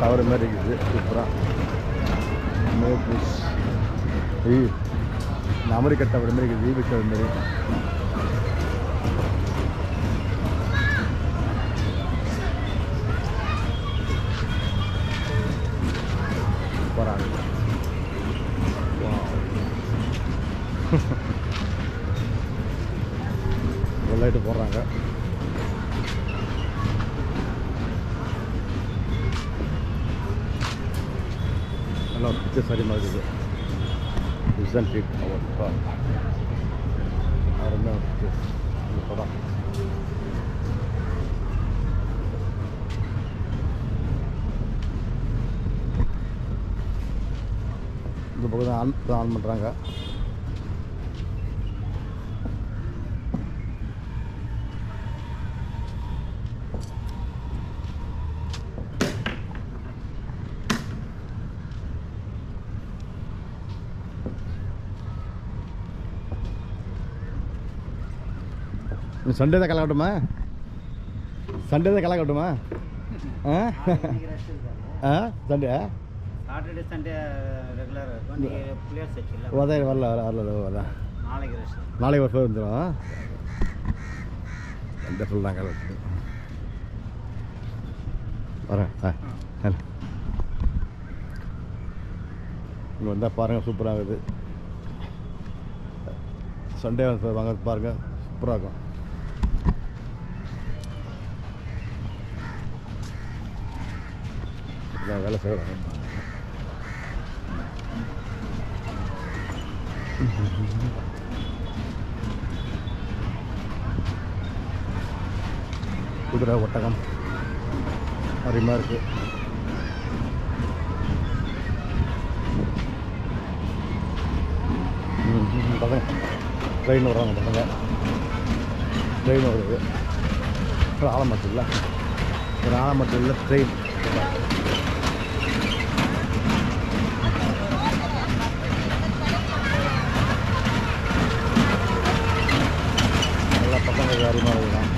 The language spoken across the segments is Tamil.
டவர் மாதிரி இருக்குது. சூப்பராக மேபூஸ் இந்த அமெரிக்கா டவர் மாதிரி இருக்குது. ஈபி மாதிரி. ரிசன் ட்ரீட் அவர் அருமையான பிக்சர்ஸ் இந்த படம் இந்த பக்கம் தான் ஆன் ஆன் பண்ணுறாங்க சண்டே தான் கலக்கட்டுமா சண்டே தான் கலக்கட்டுமா ஆ சண்டே சாட்டர்டே சண்டே ரெகுலர் உதய வரல வரல வரல வரல நாளைக்கு நாளைக்கு ஒரு ஃபோர் வந்துடும் எந்த ஃபுல் தான் கலர் வரேன் ஆ ஹலோ இங்கே வந்தால் பாருங்கள் சூப்பராக இருக்குது. சண்டே வந்து வாங்க பாருங்கள் சூப்பராக இருக்கும். நான் வேலை செய்கிறேன் குதிரை ஒட்டகம். அருமையாக இருக்குது பசங்க ட்ரெயின் வர்றாங்க பசங்க ட்ரெயின் வருது. ஆலமட்டில் இல்லை. ஒரு ஆலமட்டில் இல்லை ட்ரெயின். காரியமாக இருக்கலாம் அருமையாக இருக்குதான்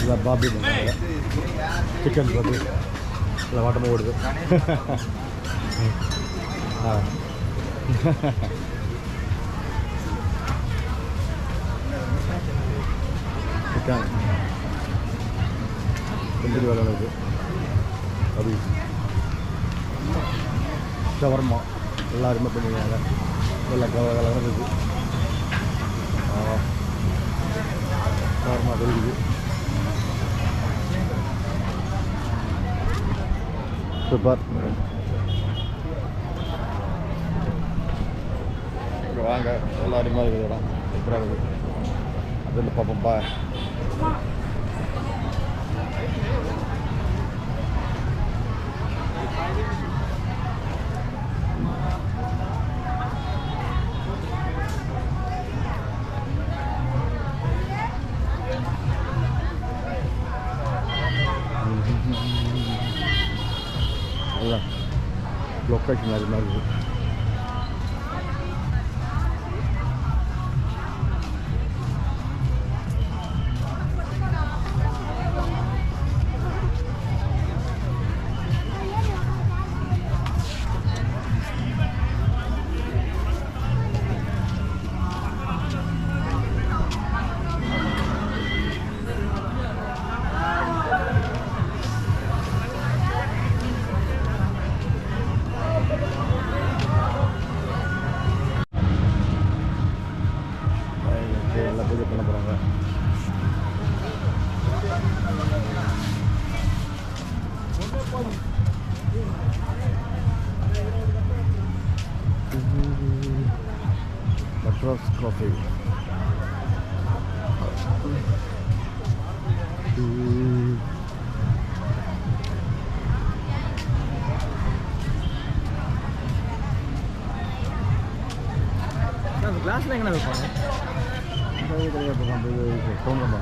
இல்லை பாபி பண்ணுறாங்க சிக்கன் பாபி இல்லை வாட்டமாக ஓடுது ஆ சிக்கன் தந்தூரி வேலை இருக்குது அது ஷவர்மா எல்லாருமே பண்ணிடுவாங்க எல்லாம் கலர் கலராக இருக்குது ஷவர்மா தெரியுது சூப்பர் இங்கே வாங்க எல்லாம் அருமையாக இருக்குது இடம் சூப்பராக இருக்குது அதில் பார்ப்போம்ப்பா எல்லாம் லொக்கேஷன் அருமையாக இருக்குது எல்லாம் காஃபி அந்த கிளாஸ்லாம் எங்கே வைப்பாங்க தோணுமா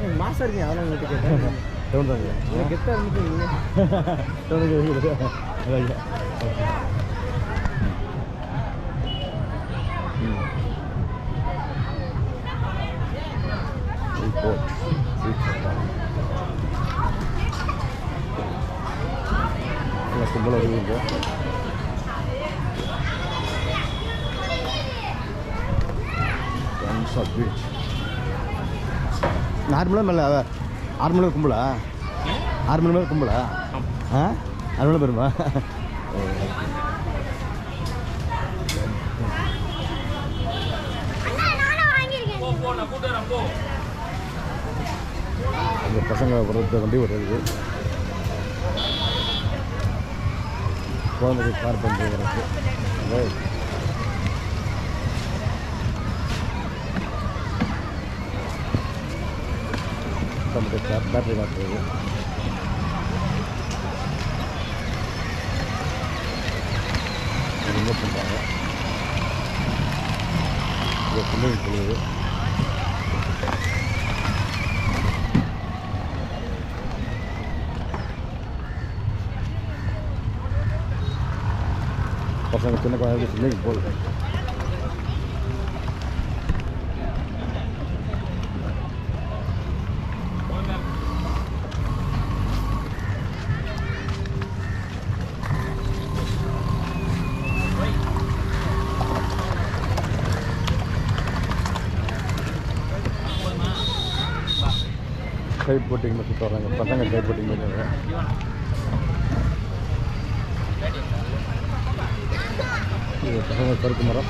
ஏய், மாசம் இருக்கீங்க அதெல்லாம் உங்கள்கிட்ட கேட்டேன் தோணுதாங்க எனக்கு கெத்தாக இருந்துட்டு நீங்கள் தோணுது Report. நல்லா கும்பலாக beach. ஆறு மணி மேலே ஆறு மணி நேரம் கும்பலா ஆறு மணி நேரம் கும்பலா ஆ ஆறு மணி பெருமா இந்த பசங்க வர்றது வண்டி வருது. குழந்தைக்கு கார் பண்ணி வரது நமக்கு பேட்டரி மாற்றுறது ரிமூவ் பண்ணுறாங்க? இது ஸ்விம்மிங் பூல் பசங்க சின்ன குழந்தைங்க ஸ்விம்மிங் பூல் கைட் போட்டிங் சுற்றி வர்றாங்க பசங்க கைட் போட்டிங் பண்ணுறாங்க இது பசங்க கருக்கு மரம்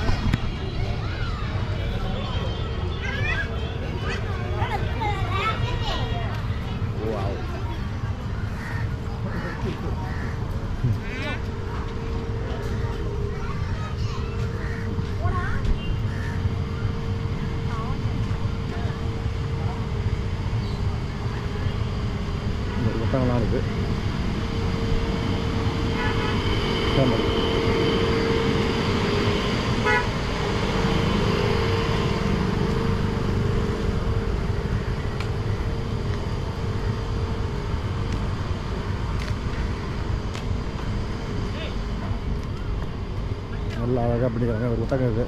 நல்லா அழகாக பண்ணிக்கிறாங்க. ஒரு ஒட்டகம் இது.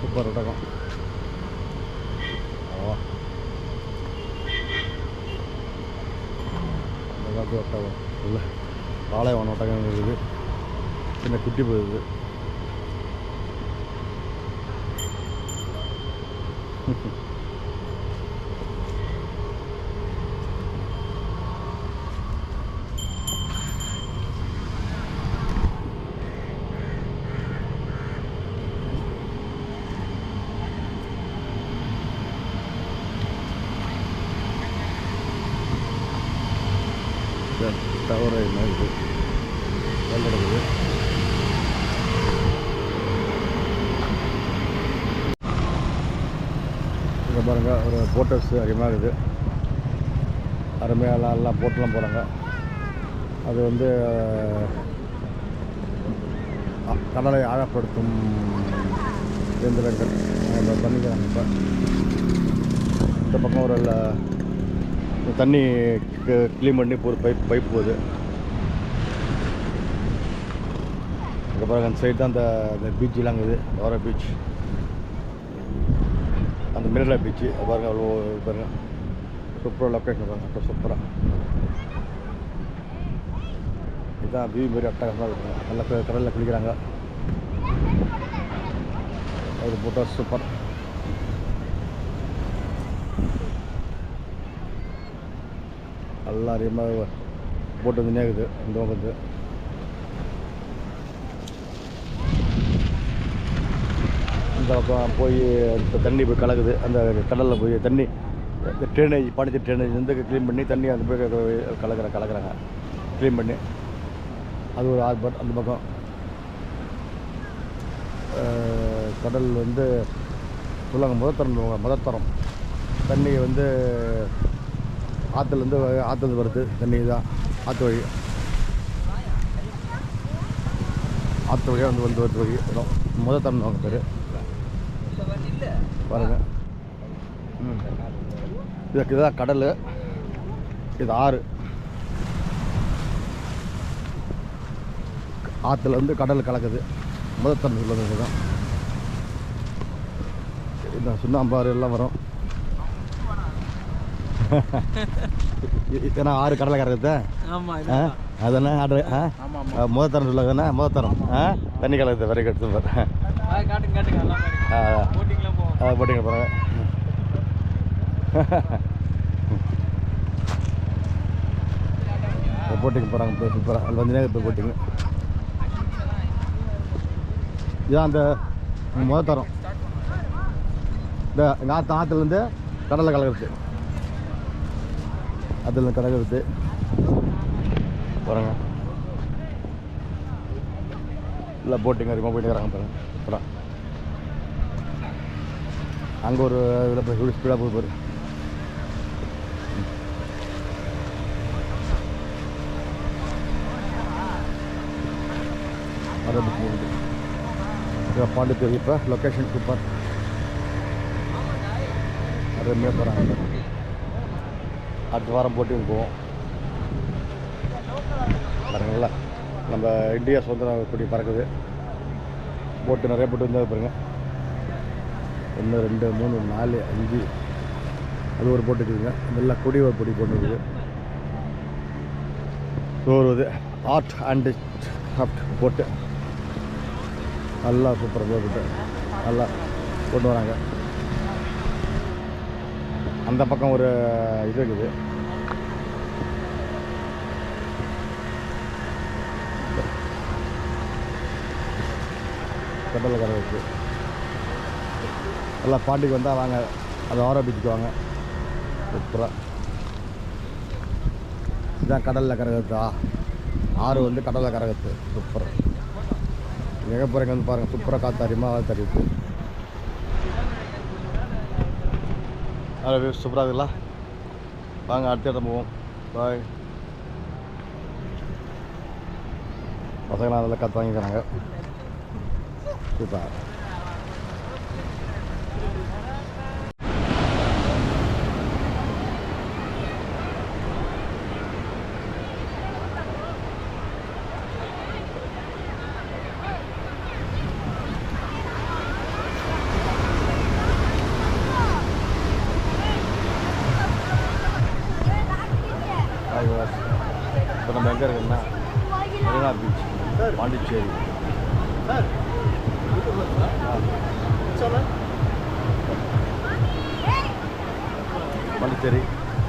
சூப்பர் ஒட்டகம் ஆ ஒட்டகம். இல்லை பாலைவன ஒட்டகம் இருக்குது. சின்ன குட்டி போகுது டவர் என்ன இருக்குது மாதிரி வந்துடுது இங்கே பாருங்கள் ஒரு போட்டர்ஸ் அதிகமாக இருக்குது அருமையாக எல்லாம் எல்லாம் போட்டெலாம் போகிறாங்க அது வந்து கடலை ஆழப்படுத்தும் இயந்திரங்கள். அதை பண்ணிக்கிறாங்க இப்போ. இந்த பக்கம் ஒரு தண்ணி க்ளீன் பண்ணி ஒரு பைப் பைப் போகுது அதுக்கப்புறம் பாருங்க அந்த சைடு தான் அந்த அந்த பீச்செலாம் இருக்குது. வர பீச் அந்த மிரலா பீச்சு பாருங்க அவ்வளோ இது பாருங்க சூப்பராக லொக்கேஷன் பாருங்க அப்போ சூப்பராக இதுதான் வியூ மாரி அட்டகாசமாக இருக்குங்க நல்லா கடலில் குளிக்கிறாங்க. ஒரு போட்டால் சூப்பர் நல்லா அதிகமாக போட்டு வந்து நேக்குது இந்த பக்கம் வந்து. இந்த பக்கம் போய் அந்த தண்ணி போய் கலக்குது. அந்த கடலில் போய் தண்ணி ட்ரெயினேஜ் ட்ரைனேஜ் பாண்டிச்சேரி ட்ரைனேஜ் வந்து க்ளீன் பண்ணி தண்ணி அந்த போய் கலக்கிற கலக்கிறாங்க. க்ளீன் பண்ணி. அது ஒரு ஆர்பர் அந்த பக்கம். கடல் வந்து சொல்லுவாங்க முதத்தரம் முதத்தரம். தண்ணி வந்து ஆற்றுலேருந்து ஆற்றுலேருந்து வருது தண்ணி தான். ஆற்று வழி ஆற்று வழியாக வந்து வந்து வருது வழி இடம் முதல் தரம் அவங்க பேர். பாருங்க. ம். இதுக்கு இதுதான் கடல். இது ஆறு. ஆற்றுல வந்து கடல் கலக்குது. முதல் தரம் உள்ளது இதுதான். இந்த சுண்ணாம்பாறு எல்லாம் வரும். ஏன்னா ஆறு கடலை ஆ? அதானே ஆர்டர் ஆ? ஆமா ஆ, முதல் தரம் சொல்லுங்கண்ணா முதல் தரம் ஆ? தண்ணி கலக்குது வரை கட்டு சூப்பர் காட்டுங்க காட்டுங்க எல்லாம் ஆ போட்டிங்லாம் போவோம் ஆ போட்டிங்க பாருங்க. போட்டிங் போகிறாங்க இப்போ சூப்பராக அதில் வந்து இப்போ போட்டிங்க. இதான் அந்த முதல் தரம் இந்த எங்கள் ஆற்று ஆற்றுலேருந்து கடலில் கலக்கிறது. அதில் கலக்கிறது பாருங்க. இல்லை போட்டிங் அதிகமாக போயிட்டு இருக்கிறாங்க பாருங்க. அப்புறம் அங்கே ஒரு இதில் போய் ஸ்பீடாக போய் பாரு. அரபிக் பாண்டிச்சேரி இப்போ லொக்கேஷன் சூப்பர் அருமையாக போகிறாங்க அடுத்த வாரம் போட்டியும் போவோம் பாருங்களா நம்ம இந்தியா சுதந்திர கொடி பறக்குது. போட்டு நிறைய போட்டு வந்தால் பாருங்கள் ஒன்று ரெண்டு மூணு நாலு அஞ்சு. அது ஒரு போட்டு இருக்குதுங்க நல்லா கொடி ஒரு பொடி போட்டுருக்குது ஸோ ஒரு ஆர்ட் அண்டு கிராஃப்ட் போட்டு. நல்லா சூப்பராக போட்டு. நல்லா கொண்டு வராங்க. அந்த பக்கம் ஒரு இது இருக்குது. கடல் கடை இருக்குது எல்லாம் பாண்டிக்கு வந்தால் வாங்க. அது ஆரோ பீச்சுக்கு வாங்க. சூப்பராக இதுதான் கடலில் கரகத்தா. ஆறு வந்து கடலில் கரகத்து. சூப்பர். எங்கே போகிறீங்க வந்து பாருங்கள் சூப்பராக காற்று அறிமா தெரியுது அதில் சூப்பராக இருக்குல்ல வாங்க அடுத்த இடம் போவோம். பாய் பசங்களாம் அதில் கற்று வாங்கிக்கிறாங்க சூப்பர்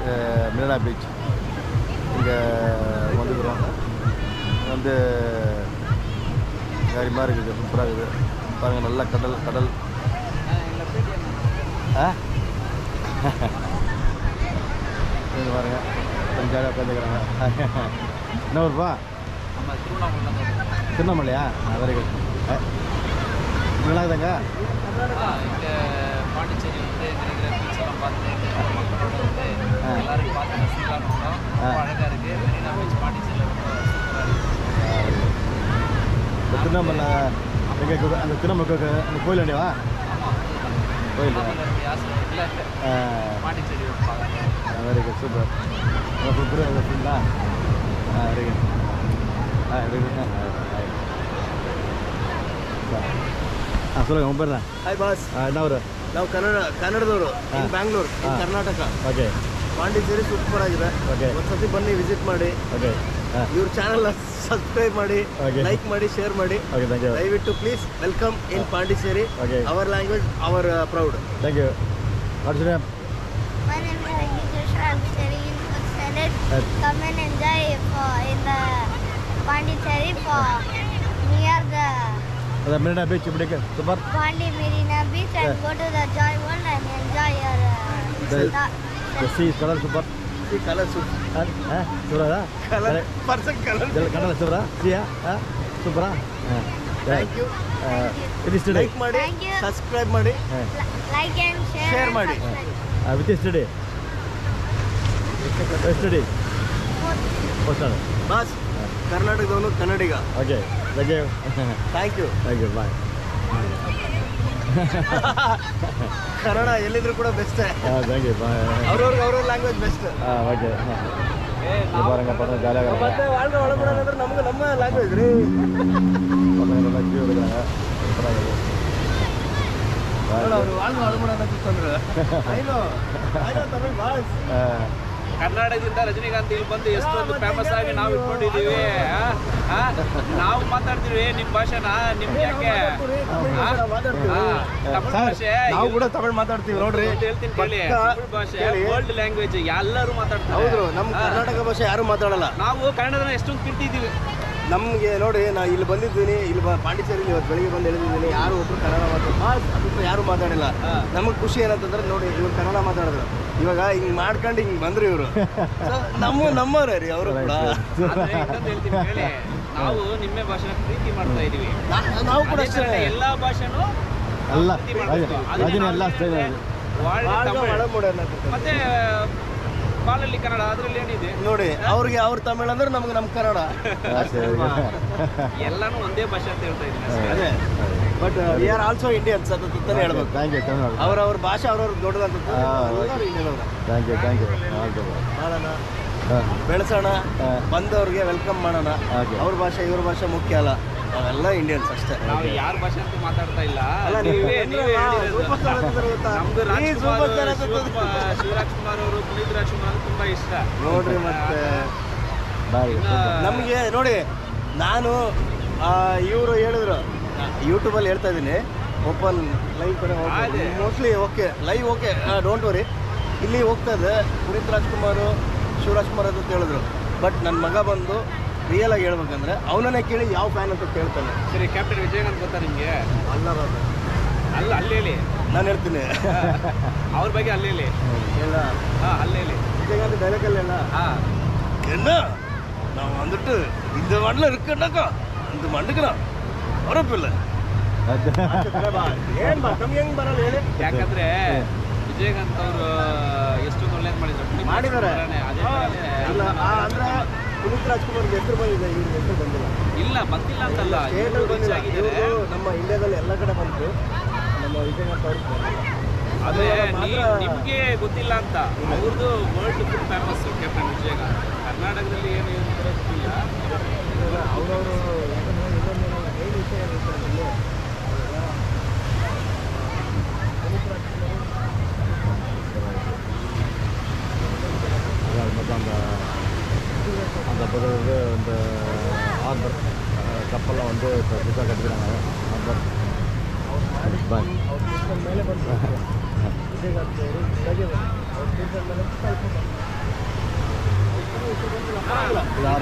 அஹ், மெரினா பீச். இங்கே வந்துக்கிறோம். வந்து மாதிரி இருக்குது சூப்பராக இருக்குது. பாருங்கள் நல்லா கடல் கடல். ஆ? இது பாருங்க கொஞ்சம் உட்காந்துக்கிறாங்க என்ன திருவண்ணாமலை திருவண்ணாமலையா? வெரி குட் நல்லா இருக்குதாங்க இங்கே பாண்டிச்சேரி வந்து இருக்கிற பீச் எல்லாம் பார்த்து வந்து எல்லாரும் பார்த்து ரசிக்கலாம் ரொம்ப அழகாக இருக்குது மெரினா பீச் பாண்டிச்சேரியில் ரொம்ப சூப்பராக இருக்குது இந்த திருவண்ணாமலை எங்கே அந்த திருவண்ணாமலை அந்த கோயில் வேண்டியவா கோயில் Pondicherry very good super super வச்சுங்களா ஆ? வெரி குட் ஆ வெரி குட் ஆ. ಹಾಂ ಸೊಲಗ ಮೊಬೈಲ್ ಹಾಯ್ ಬಾಸ್ ನಾವ್ರು ನಾವು ಕನ್ನಡ ಕನ್ನಡದವರು. ಬ್ಯಾಂಗ್ಳೂರು ಕರ್ನಾಟಕ. ಓಕೆ ಪಾಂಡಿಚೇರಿ ಸೂಪರ್ ಆಗಿದೆ. ಓಕೆ ಒಂದ್ಸತಿ ಬನ್ನಿ ವಿಸಿಟ್ ಮಾಡಿ. ಓಕೆ ಇವ್ರ ಚಾನಲ್ ಸಬ್ಸ್ಕ್ರೈಬ್ ಮಾಡಿ ಲೈಕ್ ಮಾಡಿ ಶೇರ್ ಮಾಡಿ. ದಯವಿಟ್ಟು please welcome in Pondicherry our language our proud thank you Arjuna Come ಅದ ಮೇಲೆ ನಾ beach ಬಿಡಕ್ಕೆ super Pondy Marina beach and go to joy world and enjoy your the sea is colour super ಈ ಕಲರ್ ಸೂಪರ್ ಹಾ super colour person colour colour super ಸಿಯಾ ಹಾ ಸೂಪರ್ ಆ thank you it is today like ಮಾಡಿ ಸಬ್ಸ್ಕ್ರೈಬ್ ಮಾಡಿ ಲೈಕ್ ಅಂಡ್ ಶೇರ್ ಶೇರ್ ಮಾಡಿ ಆ with is today is today bus ಕರ್ನಾಟಕದವನು ಕನ್ನಡಿಗ okay Thank you. Thank you. Thank you. Bye. Kannada ಎಲ್ಲಿದ್ರು ಕೂಡ ಬೆಸ್ಟ್ ಥ್ಯಾಂಕ್ ಯು ಬಾಯ್ ಅವ್ರವ್ರಿಗೆ ಅವ್ರವ್ರ ಲ್ಯಾಂಗ್ವೇಜ್ ಬೆಸ್ಟ್ ಹಾಂ ಓಕೆ பாருங்க படம் ஜாலியாக பார்த்தா வாழ்க்கை வளக்கூடாது நமக்கு நம்ம லாங்குவேஜ் ரே பசங்க நல்லா ஜீவோ இருக்கிறாங்க அவர் வாழ்க்கை வளக்கூடாதுன்னு சொல்கிறேன் ஐநோ ஐநோ தமிழ் பாஸ் ಕರ್ನಾಟಕದಿಂದ ರಜನಿಕಾಂತ್ ಇಲ್ಲಿ ಬಂದು ಎಷ್ಟೊಂದು ಫೇಮಸ್ ಆಗಿ ನಾವು ಇಟ್ಕೊಂಡಿದೀವಿ? ನಾವು ಮಾತಾಡ್ತೀವಿ ನಿಮ್ ಭಾಷೆನ ನಿಮ್ಗೆ ಯಾಕೆ? ಭಾಷೆ ನಾವು ಕೂಡ ತಮಿಳ್ ಮಾತಾಡ್ತೀವಿ ನೋಡ್ರಿ. ಹೇಳ್ತೀನಿ ಕೇಳಿ. ತಮಿಳ್ ಭಾಷೆ. ವರ್ಲ್ಡ್ ಲ್ಯಾಂಗ್ವೇಜ್ ಎಲ್ಲರೂ ಮಾತಾಡ್ತಾರೆ. ಹೌದು ನಮ್ಮ ಕರ್ನಾಟಕ ಭಾಷೆ ಯಾರು ಮಾತಾಡಲ್ಲ. ನಾವು ಕನ್ನಡದನ್ನ ಎಷ್ಟೊಂದು ಕಿಟ್ಟಿದೀವಿ ನಮಗೆ ನೋಡಿ ನಾ ಇಲ್ಲಿ ಬಂದಿದ್ದೀನಿ ಇಲ್ಲಿ ಪಾಂಡಿಚೇರಿ ಇವತ್ತು ಬೆಳಿಗ್ಗೆ ಬಂದು ಹೇಳಿದ್ದೀನಿ ಯಾರು ಒಬ್ಬರು ಕನ್ನಡ ಮಾತಾಡ್ತಾರೆ ಯಾರು ಮಾತಾಡಿಲ್ಲ. ನಮಗೆ ಖುಷಿ ಏನಂತಂದ್ರೆ ನೋಡಿ ಇವ್ರು ಕನ್ನಡ ಮಾತಾಡಿದ್ರು. ಇವಾಗ ಹಿಂಗೆ ಮಾಡ್ಕೊಂಡು ಹಿಂಗೆ ಬಂದ್ರು ಇವರು. ನಮ್ಮ ನಮ್ಮವ್ರೆ ರೀ ಅವರು ಕೂಡ. ನಾವು ನಿಮ್ಮೆ ಭಾಷೆನ ಪ್ರೀತಿ ಮಾಡ್ತಾ ಇದೀವಿ. ನಾವು ಕೂಡ ಎಲ್ಲಾ ಭಾಷೆನೂ ಅಲ್ಲ ಮತ್ತೆ ಬಾಲಲ್ಲಿ ಕನ್ನಡ ಅದ್ರಲ್ಲಿ ಏನಿದೆ? ನೋಡಿ ಅವ್ರಿಗೆ ಅವ್ರ ತಮಿಳ್ ಅಂದ್ರೆ ನಮ್ಗೆ ನಮ್ಮ ಕನ್ನಡ. ಅಷ್ಟೇ. ಎಲ್ಲಾನು ಒಂದೇ ಭಾಷೆ ಅಂತ ಹೇಳ್ತಾ ಇದ್ದೀನಿ. ಅದೇ. But we are also Indians ಅಂತ ಅಂತಾನೆ ಹೇಳ್ಬೇಕು ಥ್ಯಾಂಕ್ ಯು ಕನ್ನಡ ಅವ್ರವ್ರ ಭಾಷೆ ಅವ್ರವ್ರ ದೊಡ್ಡದಂತ ಅವರು ಥ್ಯಾಂಕ್ ಯು ಥ್ಯಾಂಕ್ ಯು ಮಾಡೋಣ ಬೆಳೆಸೋಣ. ಬಂದವ್ರಿಗೆ ವೆಲ್ಕಮ್ ಮಾಡೋಣ. ಅವ್ರ ಭಾಷೆ ಇವ್ರ ಭಾಷೆ ಮುಖ್ಯ ಅಲ್ಲ. ನಾವೆಲ್ಲ ಇಂಡಿಯನ್ಸ್ ಅಷ್ಟೇ. ನಾವು ಯಾರ ಭಾಷೆ ಅಂತ ಮಾತಾಡ್ತಾ ಇಲ್ಲ. ಅಲ್ಲ, ನೀವು ನೀವೇ? ನಮ್ದು ಶಿವರಾಜ್ ಕುಮಾರ್ ಅವರು ಪುನೀತ್ ರಾಜ್ಕುಮಾರ್ ತುಂಬಾ ಇಷ್ಟ. ನೋಡ್ರಿ ಮತ್ತೆ. ಬಾಯ್. ನಮಗೆ ನೋಡಿ ನಾನು ಇವರು ಹೇಳಿದ್ರು. ಯೂಟ್ಯೂಬಲ್ಲಿ ಹೇಳ್ತಾ ಇದ್ದೀನಿ. ಓಪನ್ ಲೈವ್ ಕಡೆ. Mostly okay live okay don't worry ಇಲ್ಲಿ ಹೋಗ್ತಾ ಇದೆ ಪುನೀತ್ ರಾಜ್ಕುಮಾರ್ ಶಿವರಾಜ್ ಕುಮಾರ್ ಅಂತ ಹೇಳಿದ್ರು. ಬಟ್ ನನ್ನ ಮಗ ಬಂದು ರಿಯಲ್ ಆಗಿ ಹೇಳ್ಬೇಕಂದ್ರೆ ಅವನನ್ನೇ ಕೇಳಿ ಯಾವ ಫ್ಯಾನ್ ಅಂತ ಕೇಳ್ತಾನೆ ಸರಿ ಕ್ಯಾಪ್ಟನ್ ವಿಜಯಕಾಂತ್ ಗೊತ್ತಾ ನಿಮ್ಗೆ ಅಲ್ಲ ಅಲ್ಲ ಅಲ್ಲಿ ಹೇಳಿ ನಾನು ಹೇಳ್ತೀನಿ ಅವ್ರ ಬಗ್ಗೆ ಅಲ್ಲಿ ಹೇಳಿ ಇಲ್ಲ ಹಾ ಅಲ್ಲಿ ಹೇಳಿ விஜயகாந்த் டைலாக்ல என்ன ಹಾ என்ன நான் வந்துட்டு இந்த மண்ணில் இருக்கனாக்கா இந்த மண்ணுக்கு நான் ಹೊರಪಿಲ್ಲ ಏನ್ ಬಾ ಕಮ್ಮಿ ಹೆಂಗ್ ಬರಲ್ಲ ಹೇಳಿ ಯಾಕಂದ್ರೆ ವಿಜಯಕಾಂತ್ ಅವರು ಎಷ್ಟೊಂದು ಒಳ್ಳೇದು ಮಾಡಿದ್ರು ಪುನೀತ್ ಮಾಡಿದ್ದಾರೆ ರಾಜ್ಕುಮಾರನೇ ಅದೇ ಥರನೇ ಇಲ್ಲ ಆ, ಅಂದ್ರೆ ಪುನೀತ್ ರಾಜ್ಕುಮಾರ್ ಹೆಸರು ಬಂದಿದೆ ಇವ್ರ ಹೆಸರು ಬಂದಿಲ್ಲ. ಇಲ್ಲ ಬಂದಿಲ್ಲ ಅಂತಲ್ಲ ಇವ್ರು ಬಂದಿಲ್ಲ. reach ನಮ್ಮ ಇಂಡಿಯಾದಲ್ಲಿ ಎಲ್ಲ ಕಡೆ ಬಂತು. ನಮ್ಮ ವಿಜಯಕಾಂತ್ ಅವ್ರಿಗೆ ಬಂದಿಲ್ಲ. ಆದ್ರೆ ನಿಮ್ಗೆ ಗೊತ್ತಿಲ್ಲ ಅಂತ. ಅವ್ರದ್ದು world full famous captain Vijaya ಕರ್ನಾಟಕದಲ್ಲಿ ಏನು ಅಂತ ಗೊತ್ತಿಲ್ಲ ಅವರವರು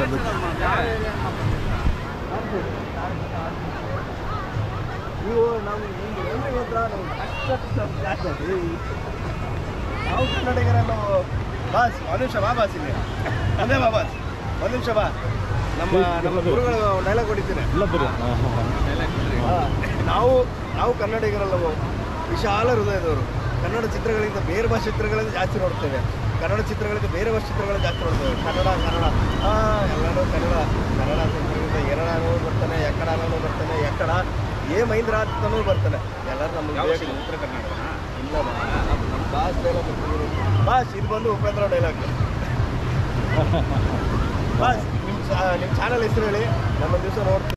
ಅದ್ರ ಬಗ್ಗೆ ನೀವು ನಾವು ಹತ್ರ ನಾವು ಕಷ್ಟ ನಾವು ನಾವು ಬಾಸ್ ಒಂದು ನಿಮಿಷ ಬಾ ಬಾಸ್ ಇಲ್ಲಿ. ಅದೇ ಬಾ ಬಾಸ್. ಒಂದು ಬಾ. ನಮ್ಮ ನಮ್ಮ ಗುರುಗಳು ಡೈಲಾಗ್ ಹೊಡಿತೀನಿ ಇಲ್ಲ ನಾವು ನಾವು ಕನ್ನಡಿಗರಲ್ಲ ವಿಶಾಲ ಹೃದಯದವರು. ಕನ್ನಡ ಚಿತ್ರಗಳಿಂದ ಬೇರೆ ಭಾಷೆ ಚಿತ್ರಗಳಿಂದ ಜಾಸ್ತಿ ನೋಡ್ತೇವೆ. ಕನ್ನಡ ಚಿತ್ರಗಳಿಗೆ ಬೇರೆ ವರ್ಷ ಚಿತ್ರಗಳು ಜಾಸ್ತಿ ನೋಡ್ತೇವೆ. ಕನ್ನಡ ಕನ್ನಡ. ಹಾಂ ಎಲ್ಲರೂ ಕನ್ನಡ. ಕನ್ನಡ ಚಿತ್ರಗಳಿಂದ ಎರಡನೂ ಬರ್ತಾನೆ ಎಕ್ಕಡನೂ ಬರ್ತಾನೆ ಎಕ್ಕಡ ಏ ಮಹೇಂದ್ರ ಅಂತನೂ ಬರ್ತಾನೆ. ಎಲ್ಲರೂ ನಮ್ಮ ಉತ್ತರ ಕರ್ನಾಟಕ? ಇಲ್ಲ ಬಾಸ್ ಡೈಲಾಗ್ ಬಾಸ್ ಇದು ಬಂದು ಉಪೇಂದ್ರ ಡೈಲಾಗ್ ಬಾಸ್ ನಿಮ್ಮ ನಿಮ್ಮ ಚಾನಲ್ ಹೆಸರು ಹೇಳಿ. ನಮ್ಮ ದಿವಸ ನೋಡ್ತೀವಿ.